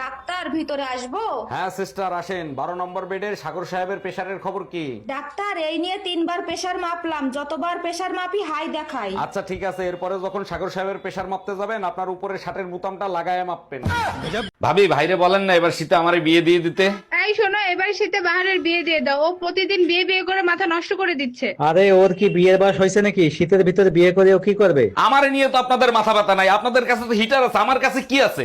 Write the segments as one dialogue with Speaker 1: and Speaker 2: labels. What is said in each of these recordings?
Speaker 1: Doctor ভিতরে আসব?
Speaker 2: হ্যাঁ সিস্টার আসেন। বারো নম্বর বেডের সাগর সাহেবের প্রেশারের খবর কি?
Speaker 1: ডাক্তার এই নিয়ে তিনবার প্রেশার মাপলাম। যতবার প্রেশার মাপি হাই দেখাই।
Speaker 2: আচ্ছা ঠিক আছে। এরপরে যখন সাগর সাহেবের প্রেশার মাপতে যাবেন আপনার উপরে শার্টের বোতামটা লাগায় মাপবেন। ভাবি ভাইরে বলেন না এবার শীতে আমার বিয়ে দিয়ে দিতে।
Speaker 3: এই শোনো এবার শীতে বাহারের বিয়ে দিয়ে দাও। ও প্রতিদিন বিয়ে বিয়ে করে মাথা নষ্ট করে দিচ্ছে।
Speaker 4: আরে ওর কি বিয়ের বয়স হয়েছে নাকি? শীতের ভিতরে বিয়ে করে ও কি করবে?
Speaker 2: আমার নিয়ে তো আপনাদের মাথা ব্যথা নাই। আপনাদের কাছে তো হিটার আছে আমার কাছে কি আছে?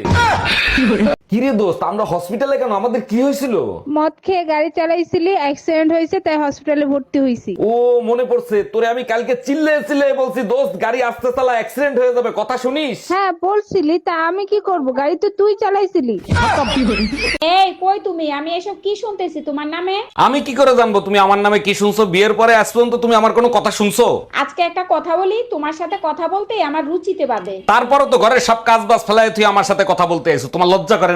Speaker 2: কিরে দোস্ত আমরা হসপিটালে কেন? আমাদের কি হয়েছিল?
Speaker 3: মদ খেয়ে গাড়ি চালাইছিলি অ্যাক্সিডেন্ট হয়েছে তাই হসপিটালে ভর্তি হইছি।
Speaker 2: ও মনে পড়ছে তোরে আমি কালকে চিল্লে চিল্লে বলছি দোস্ত গাড়ি আসতে চালা অ্যাক্সিডেন্ট হয়ে যাবে কথা শুনিস?
Speaker 3: হ্যাঁ বলছিলি তা আমি কি করব? গাড়ি তো তুই চালাইছিলি।
Speaker 5: এই কই তুমি? আমি এসব কি শুনতেছি? তোমার নামে?
Speaker 2: আমি কি করে জানব? তুমি আমার নামে কি শুনছো? বিয়ের পরে আজ পর্যন্ত তুমি আমার কোনো কথা শুনছো?
Speaker 5: আজকে একটা কথা বলি তোমার সাথে কথা বলতে আমার রুচিতে বাদে
Speaker 2: তারপরও তো ঘরের সব কাজ বাজ ফেলায় তুই আমার সাথে কথা বলতে এসো তোমার লজ্জা করে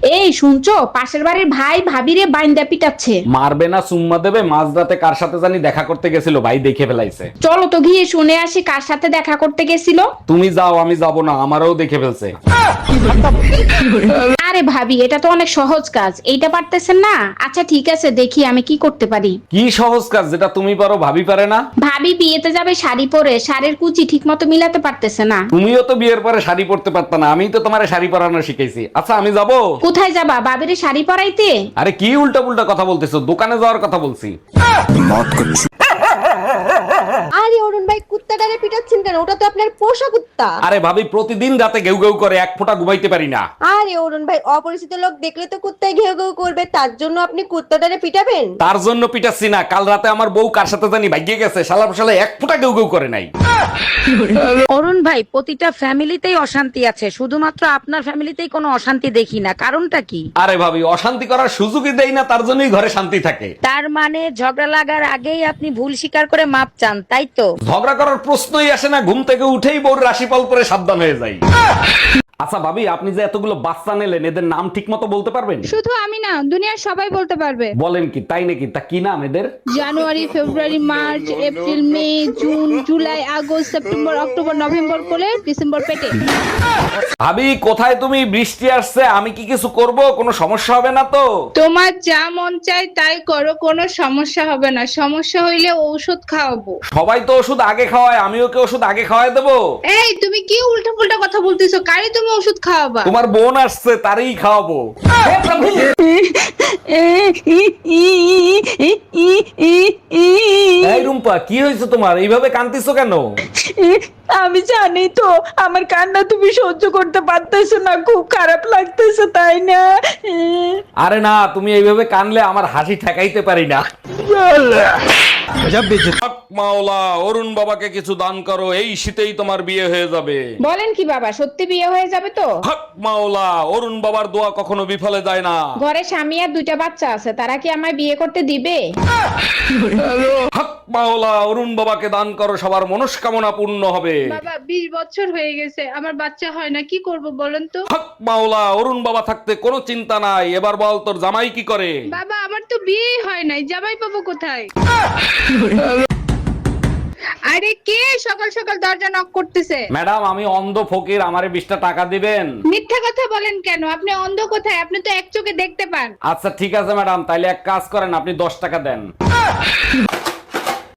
Speaker 5: এই শুনছো? পাশের বাড়ির ভাই ভাবিরে বাইন্দা পিটাচ্ছে।
Speaker 2: মারবে না সুম্মা দেবে? মাঝরাতে কার সাথে জানি দেখা করতে গেছিল ভাই দেখে ফেলাইছে।
Speaker 5: চলো তো গিয়ে শুনে আসি কার সাথে দেখা করতে গেছিল।
Speaker 2: তুমি যাও আমি যাব না আমারও দেখে ফেলছে।
Speaker 5: আরে ভাবি এটা তো অনেক সহজ কাজ। এইটা পারতেছেন না? আচ্ছা ঠিক আছে দেখি আমি কি করতে পারি।
Speaker 2: কি সহজ কাজ যেটা তুমি পারো ভাবি পারে না?
Speaker 5: ভাবি বিয়েতে যাবে শাড়ি পরে শাড়ির কুচি ঠিক মতো মিলাতে পারতেছে না।
Speaker 2: তুমিও তো বিয়ের পরে শাড়ি পরতে পারত না আমি তো তোমার শাড়ি পরানো শিখাইছি। আচ্ছা আমি যাব?
Speaker 5: কোথায় যাবা? বাবিরে শাড়ি পরাইতে?
Speaker 2: আরে কি উল্টা পুল্টা কথা বলতেছো? দোকানে যাওয়ার কথা বলছি।
Speaker 6: আরে পিটাচ্ছেন কেন? ওটা তো আপনার পোষা কুত্তা
Speaker 2: আরে ভাবি প্রতিদিন রাতে ঘেউ ঘেউ করে এক ফোঁটা ঘুমাইতে পারি না।
Speaker 6: আরে অরুণ ভাই অপরিচিত লোক দেখলে তো কুত্তায় ঘেউ ঘেউ করবে তার জন্য আপনি কুত্তাটারে পিটাবেন?
Speaker 2: তার জন্য পিটাচ্ছি না কাল রাতে আমার বউ কার সাথে জানি ভাগিয়ে গেছে শালা শালা এক ফোঁটা ঘেউ ঘেউ করে নাই।
Speaker 7: অরুণ ভাই প্রতিটা ফ্যামিলিতেই অশান্তি আছে শুধুমাত্র আপনার ফ্যামিলিতেই কোনো অশান্তি দেখি না কারণটা কি?
Speaker 2: আরে ভাবি অশান্তি করার সুযোগই দেই না তার জন্যই ঘরে শান্তি থাকে।
Speaker 7: তার মানে ঝগড়া লাগার আগেই আপনি ভুল স্বীকার করে মাপ চান তাই তো?
Speaker 2: ঝগড়া করার প্রশ্নই আসে না ঘুম থেকে উঠেই বউর রাশিফল করে সাবধান হয়ে যাই। আচ্ছা ভাবি আপনি যে এতগুলো বাচ্চা নিলেন এদের নাম ঠিক মতো বলতে পারবেন?
Speaker 3: শুধু আমি না দুনিয়ার সবাই বলতে পারবে।
Speaker 2: বলেন কি তাই নাকি? তা কি নাম এদের?
Speaker 3: January February March April May June July August September October November করে ডিসেম্বর পেটে।
Speaker 2: ভাবি কোথায় তুমি বৃষ্টি আসছে? আমি কি কিছু করব? কোনো সমস্যা হবে না তো?
Speaker 3: তোমার যা মন চাই তাই করো কোনো সমস্যা হবে না। সমস্যা হইলে ঔষধ খাওয়াবো।
Speaker 2: সবাই তো ওষুধ আগে খাওয়ায় আমিও কি ওষুধ আগে খাওয়াই দেবো?
Speaker 3: এই তুমি কি উল্টো পুল্টা কথা বলতেছো? কারে তুমি ওষুধ খাওয়াবা।
Speaker 2: তোমার বোন আসছে তারই খাওয়াবো। এই রুম্পা কি হয়েছে তোমার? এইভাবে কান্দিছো কেন?
Speaker 7: আমি জানি তো আমার কান্না তুমি সহ্য করতে পারতেছো না খুব খারাপ লাগতেছে তাই না?
Speaker 2: আরে না তুমি এইভাবে কানলে আমার হাসি ঠেকাইতে পারি না। হক মাওলা অরুণ বাবাকে কিছু দান করো এই শীতেই তোমার বিয়ে হয়ে যাবে।
Speaker 5: বলেন কি বাবা সত্যি বিয়ে হয়ে যাবে তো?
Speaker 2: হক মাওলা অরুণ বাবার দোয়া কখনো বিফলে যায় না।
Speaker 5: ঘরে স্বামী আর দুইটা বাচ্চা আছে তারা কি আমায় বিয়ে করতে দিবে?
Speaker 2: হক মাওলা অরুণ বাবাকে দান করো সবার মনস্কামনা পূর্ণ হবে।
Speaker 3: বাবা বিশ বছর হয়ে গেছে আমার বাচ্চা হয় না কি করব বলেন তো?
Speaker 2: হক মাওলা অরুণ বাবা থাকতে কোনো চিন্তা নাই এবার বল তোর জামাই কি করে?
Speaker 3: বাবা বিয়ে হয় নাই জামাই পাবো কোথায়? আরে কে সকাল সকাল দরজা নক করতেছে?
Speaker 2: ম্যাডাম আমি অন্ধ ফকির আমারে বিশটা টাকা দিবেন?
Speaker 3: মিথ্যা কথা বলেন কেন? আপনি অন্ধ কোথায়? আপনি তো এক চোখে দেখতে পান।
Speaker 2: আচ্ছা ঠিক আছে ম্যাডাম তাইলে এক কাজ করেন আপনি দশ টাকা দেন।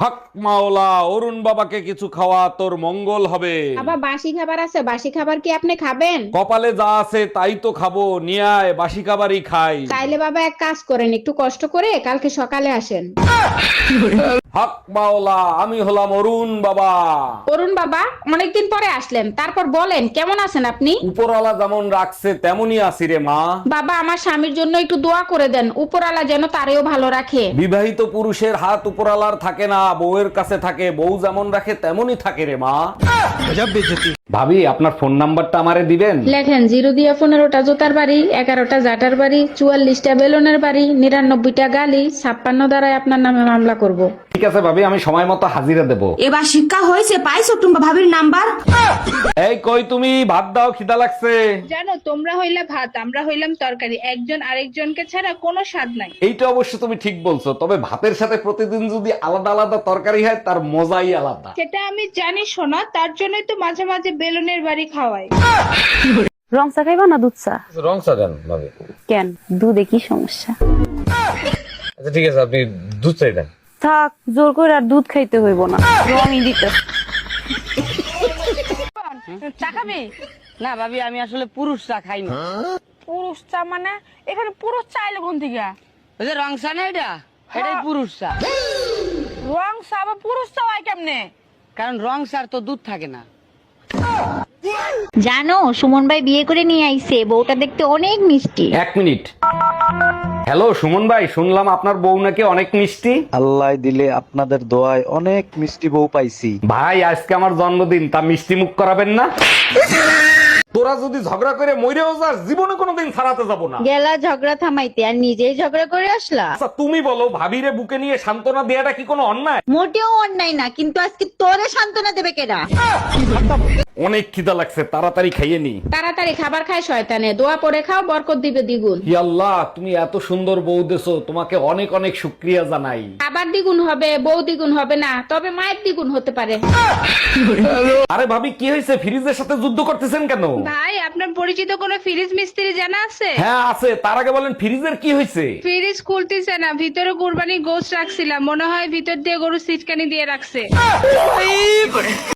Speaker 2: হক মাওলা অরুণ বাবাকে কিছু খাওয়া তোর মঙ্গল হবে।
Speaker 5: বাবা বাসি খাবার আছে বাসি খাবার কি আপনি খাবেন?
Speaker 2: কপালে যা আছে তাই তো খাব নিয়ায় আয় বাসি খাবারই খাই।
Speaker 5: তাইলে বাবা এক কাজ করেন একটু কষ্ট করে কালকে সকালে আসেন।
Speaker 2: হক মাওলা আমি হলাম অরুণ বাবা।
Speaker 5: অরুণ বাবা অনেকদিন পরে আসলেন তারপর বলেন কেমন আছেন আপনি?
Speaker 2: উপরওয়ালা যেমন রাখছে তেমনই আছি রে মা।
Speaker 5: বাবা আমার স্বামীর জন্য একটু দোয়া করে দেন উপরালা যেন তারেও ভালো রাখে।
Speaker 2: বিবাহিত পুরুষের হাত উপরালার থাকে না বউয়ের কাছে থাকে বউ যেমন রাখে তেমনই থাকে রে মা। ভাবি আপনার ফোন নাম্বারটা আমারে দিবেন?
Speaker 3: লেখেন জিরো দিয়া পনেরোটা জোতার বাড়ি এগারোটা জাটার বাড়ি চুয়াল্লিশটা বেলুনের বাড়ি নিরানব্বইটা গালি ছাপ্পান্ন দ্বারাই আপনার নামে মামলা করব।
Speaker 2: ঠিক আছে ভাবি আমি সময় মতো হাজিরা দেব।
Speaker 1: এবার শিক্ষা হয়েছে পাইছো টুম্বা ভাবির নাম্বার?
Speaker 2: এই কই তুমি? ভাত দাও খিদা লাগছে।
Speaker 3: জানো তোমরা হইলা ভাত আমরা হইলাম তরকারি। একজন আরেকজনকে ছাড়া কোনো স্বাদ নাই।
Speaker 2: এইটা অবশ্য তুমি ঠিক বলছো তবে ভাতের সাথে প্রতিদিন যদি আলাদা আলাদা তরকারি হয় তার মজাই আলাদা।
Speaker 3: সেটা আমি জানি শোনা তার জন্যই তো মাঝে মাঝে বেলুনের বাড়ি খাওয়াই।
Speaker 8: রং চা খাইবা না দুধ চা?
Speaker 9: রং চা দেন ভাবে।
Speaker 8: কেন? দুধে কি সমস্যা?
Speaker 9: আচ্ছা ঠিক আছে আপনি দুধ চাই দেন।
Speaker 8: থাক জোর করে আর দুধ খাইতে হইব না। রঙই দিতে।
Speaker 7: চা খাবি? না ভাবি আমি আসলে পুরুষ চা খাই না। পুরুষ চা মানে? এখানে পুরুষ চা এলো কোন থেকে? ওই যে রং চা না এটা? এটাই পুরুষ চা। রং চা বা পুরুষ চা হয় কেমনে? কারণ রং চার তো দুধ থাকে না।
Speaker 10: জানো সুমন ভাই বিয়ে করে নিয়ে আইছে বউটা দেখতে অনেক মিষ্টি।
Speaker 2: এক মিনিট। হ্যালো সুমন ভাই শুনলাম আপনার বউ নাকি অনেক মিষ্টি।
Speaker 4: আল্লাহ দিলে আপনাদের দোয়ায় অনেক মিষ্টি বউ পাইছি।
Speaker 2: ভাই আজকে আমার জন্মদিন তা মিষ্টি মুখ করাবেন না? তোরা যদি ঝগড়া করে মইরেও যাস জীবনে কোনোদিন ছাড়াতে যাব না।
Speaker 6: গেলা ঝগড়া থামাইতে আর নিজেই ঝগড়া করে আসলা?
Speaker 2: আচ্ছা তুমি বলো ভাবিরে বুকে নিয়ে সান্ত্বনা দেয়াটা কি কোনো অন্যায়?
Speaker 6: মোটেও অন্যায় না কিন্তু আজকে তোরে সান্ত্বনা দেবে কেনা
Speaker 2: অনেক খিদা লাগছে তাড়াতাড়ি খাইয়ে নি।
Speaker 3: তাড়াতাড়ি খাবার খায় শয়তানে দোয়া পরে খাও বরকত দিবে দ্বিগুণ।
Speaker 2: হি আল্লাহ তুমি এত সুন্দর বউ দেছো তোমাকে অনেক অনেক শুক্রিয়া জানাই।
Speaker 3: খাবার দ্বিগুণ হবে বউ দ্বিগুণ হবে না তবে মায়ের দ্বিগুণ হতে পারে।
Speaker 2: আরে ভাবি কি হয়েছে? ফ্রিজের সাথে যুদ্ধ করতেছেন কেন?
Speaker 3: ভাই আপনার পরিচিত কোনো ফ্রিজ মিস্ত্রি জানা আছে?
Speaker 2: হ্যাঁ আছে। তার আগে বলেন ফ্রিজের কি হয়েছে?
Speaker 3: ফ্রিজ খুলতেছে না ভিতরে কুরবানি গোস রাখছিলাম। মনে হয় ভিতর দিয়ে গরু সিটকানি দিয়ে রাখছে।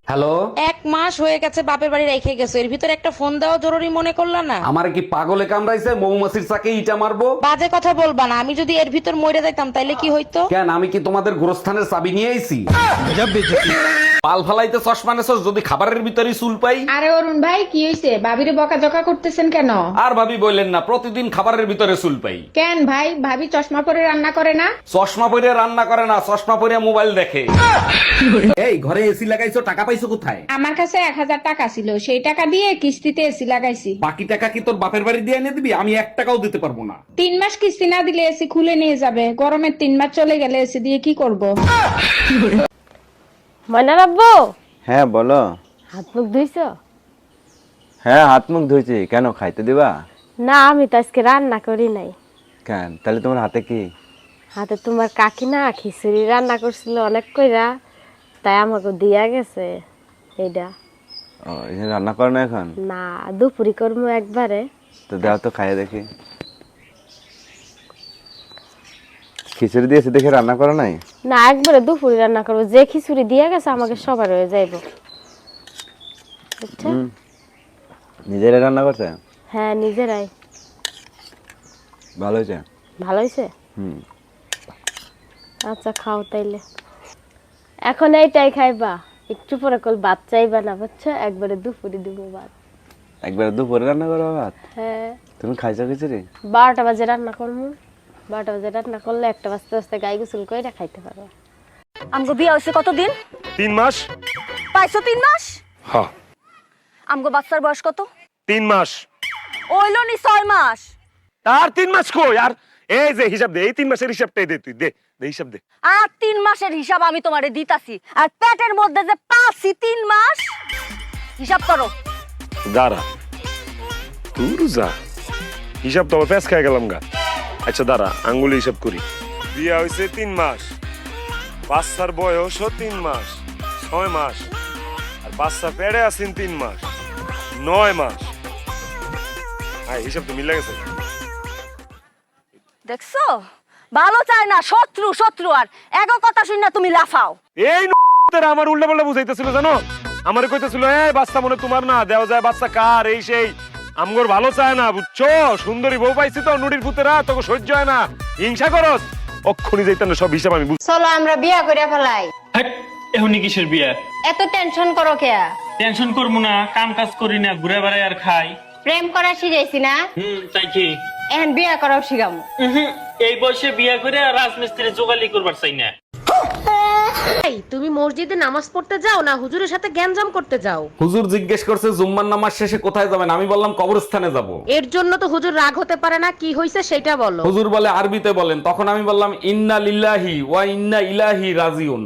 Speaker 2: হ্যালো?
Speaker 7: এক মাস হয়ে গেছে বাপের বাড়ি রেখে গেছো। এর ভিতরে একটা ফোন দেওয়া জরুরি মনে করলা না?
Speaker 2: আমার কি পাগলে কামড়াইছে? মৌমাছির চাকে ইটা মারবো?
Speaker 7: বাজে কথা বলবা না। আমি যদি এর ভিতর মরে যাইতাম তাইলে কি হইতো?
Speaker 2: কেন? আমি কি তোমাদের গোরস্থানের চাবি নিয়ে আইছি? পাল ফালাইতে চশমা নেছো যদি খাবারের ভিতরে চুল পাই?
Speaker 3: আরে অরুণ ভাই কি হয়েছে ভাবিরে বকাঝকা করতেছেন কেন?
Speaker 2: আর ভাবি বললেন না প্রতিদিন খাবারের ভিতরে চুল পাই।
Speaker 3: কেন ভাই? ভাবি চশমা পরে রান্না করে না?
Speaker 2: চশমা পরে রান্না করে না চশমা পরে মোবাইল দেখে। এই ঘরে এসি লাগাইছো টাকা পাইছো কোথায়?
Speaker 3: আমার কাছে এক হাজার টাকা ছিল সেই টাকা দিয়ে কিস্তিতে এসি লাগাইছি।
Speaker 2: বাকি টাকা কি তোর বাপের বাড়ি দিয়ে এনে দিবি? আমি এক টাকাও দিতে পারব না।
Speaker 3: তিন মাস কিস্তি না দিলে এসি খুলে নিয়ে যাবে। গরমের তিন মাস চলে গেলে এসি দিয়ে কি করব?
Speaker 8: ময়না রাব্বো
Speaker 4: হ্যাঁ বলো।
Speaker 8: হাত মুখ ধুইছো?
Speaker 4: হ্যাঁ হাত মুখ ধুইছি। কেন খাইতে দিবা?
Speaker 8: না আমি তো আজকে রান্না করি নাই।
Speaker 4: কেন? তাহলে তোমার হাতে কি?
Speaker 8: হাতে তোমার কাকি না খিচুড়ি রান্না করছিল অনেক কইরা তাই আমাকে দিয়া গেছে এইটা
Speaker 4: ও এই রান্না করো না এখন?
Speaker 8: না দুপুরি করব একবারে।
Speaker 4: তো দাও তো খাইয়ে দেখি। খিচুড়ি দিয়েছে দেখে রান্না করো নাই?
Speaker 8: না একবারে দুপুরি রান্না করব। যে খিচুড়ি দিয়া গেছে আমাকে সবার হয়ে যাইব। বুঝছ?
Speaker 4: নিজেরা রান্না করছে?
Speaker 8: হ্যাঁ নিজেরাই।
Speaker 4: ভালো হয়েছে?
Speaker 8: ভালো হয়েছে?
Speaker 4: হুম।
Speaker 8: আচ্ছা খাও তাইলে। এখন এইটাই খাইবা। একটু পরে কল ভাত চাইবা না বুঝছ? একবারে দুপুরি দিব ভাত।
Speaker 4: একবার দুপুরে রান্না করো ভাত?
Speaker 8: হ্যাঁ।
Speaker 4: তুমি খাইছো খিচুড়ি?
Speaker 8: বারোটা বাজে রান্না করব বারোটা বাজে রান্না করলে একটা বাজতে বাজতে গাই গোসল করে খাইতে পারব।
Speaker 10: আমগো বিয়া হয়েছে কতদিন?
Speaker 9: তিন মাস।
Speaker 10: পাইছো তিন মাস?
Speaker 9: হ্যাঁ।
Speaker 10: আমগো বাচ্চার বয়স কত?
Speaker 9: তিন মাস।
Speaker 10: ওইলো নি ছয় মাস।
Speaker 9: তার তিন মাস কই? আর এই যে হিসাব দে এই তিন মাসের হিসাবটাই দে তুই দে দে হিসাব দে।
Speaker 10: আর তিন মাসের হিসাব আমি তোমারে দিতাছি। আর পেটের মধ্যে যে পাঁচি তিন মাস হিসাব করো।
Speaker 9: দাঁড়া। তুই যা হিসাব তো আমার খেয়ে গেলাম গা। আচ্ছা দাঁড়া আঙ্গুলি হিসাব করি। বিয়া হয়েছে তিন মাস। বাচ্চার বয়সও তিন মাস ছয় মাস। আর বাচ্চা পেড়ে আছেন তিন মাস নয় মাস। হিসাব তো মিলে গেছে
Speaker 10: দেখছ? ভালো চায় না শত্রু শত্রু আর। এগো কথা শুন না তুমি লাফাও।
Speaker 9: এই আমার উল্টা পাল্টা বুঝাইতেছিল জানো? আমার কইতেছিল এই বাচ্চা মনে তোমার না দেওয়া যায় বাচ্চা কার এই সেই। আমগর ভালো চায় না বুঝছ? সুন্দরী বউ পাইছি তো নুডির পুতেরা তোকে সহ্য হয় না। হিংসা করস। অক্ষণি যাইতেন না সব হিসাব আমি বুঝ
Speaker 6: চলো আমরা বিয়া করে ফেলাই।
Speaker 11: এখনই কিসের বিয়া?
Speaker 6: এত টেনশন করো কে
Speaker 11: টেনশন করব না কাম কাজ করি না ঘুরে বেড়াই আর খাই।
Speaker 6: প্রেম করা শিখাইছি না।
Speaker 11: হুম তাই কি?
Speaker 6: এখন বিয়া করাও শিখামু।
Speaker 11: এই বয়সে বিয়া করে রাজমিস্ত্রি জোগালি করবার চাই না।
Speaker 12: তুমি মসজিদে নামাজ পড়তে যাও না হুজুরের সাথে গ্যাঞ্জাম করতে যাও?
Speaker 2: হুজুর জিজ্ঞেস করছে জুম্মার নামাজ শেষে কোথায় যাবেন? আমি বললাম কবরস্থানে যাব।
Speaker 12: এর জন্য তো হুজুর রাগ হতে পারে না কি হয়েছে সেটা বলো।
Speaker 2: হুজুর বলে আরবিতে বলেন। তখন আমি বললাম ইন্না লিল্লাহি ওয়া ইন্না ইলাহি রাজিউন।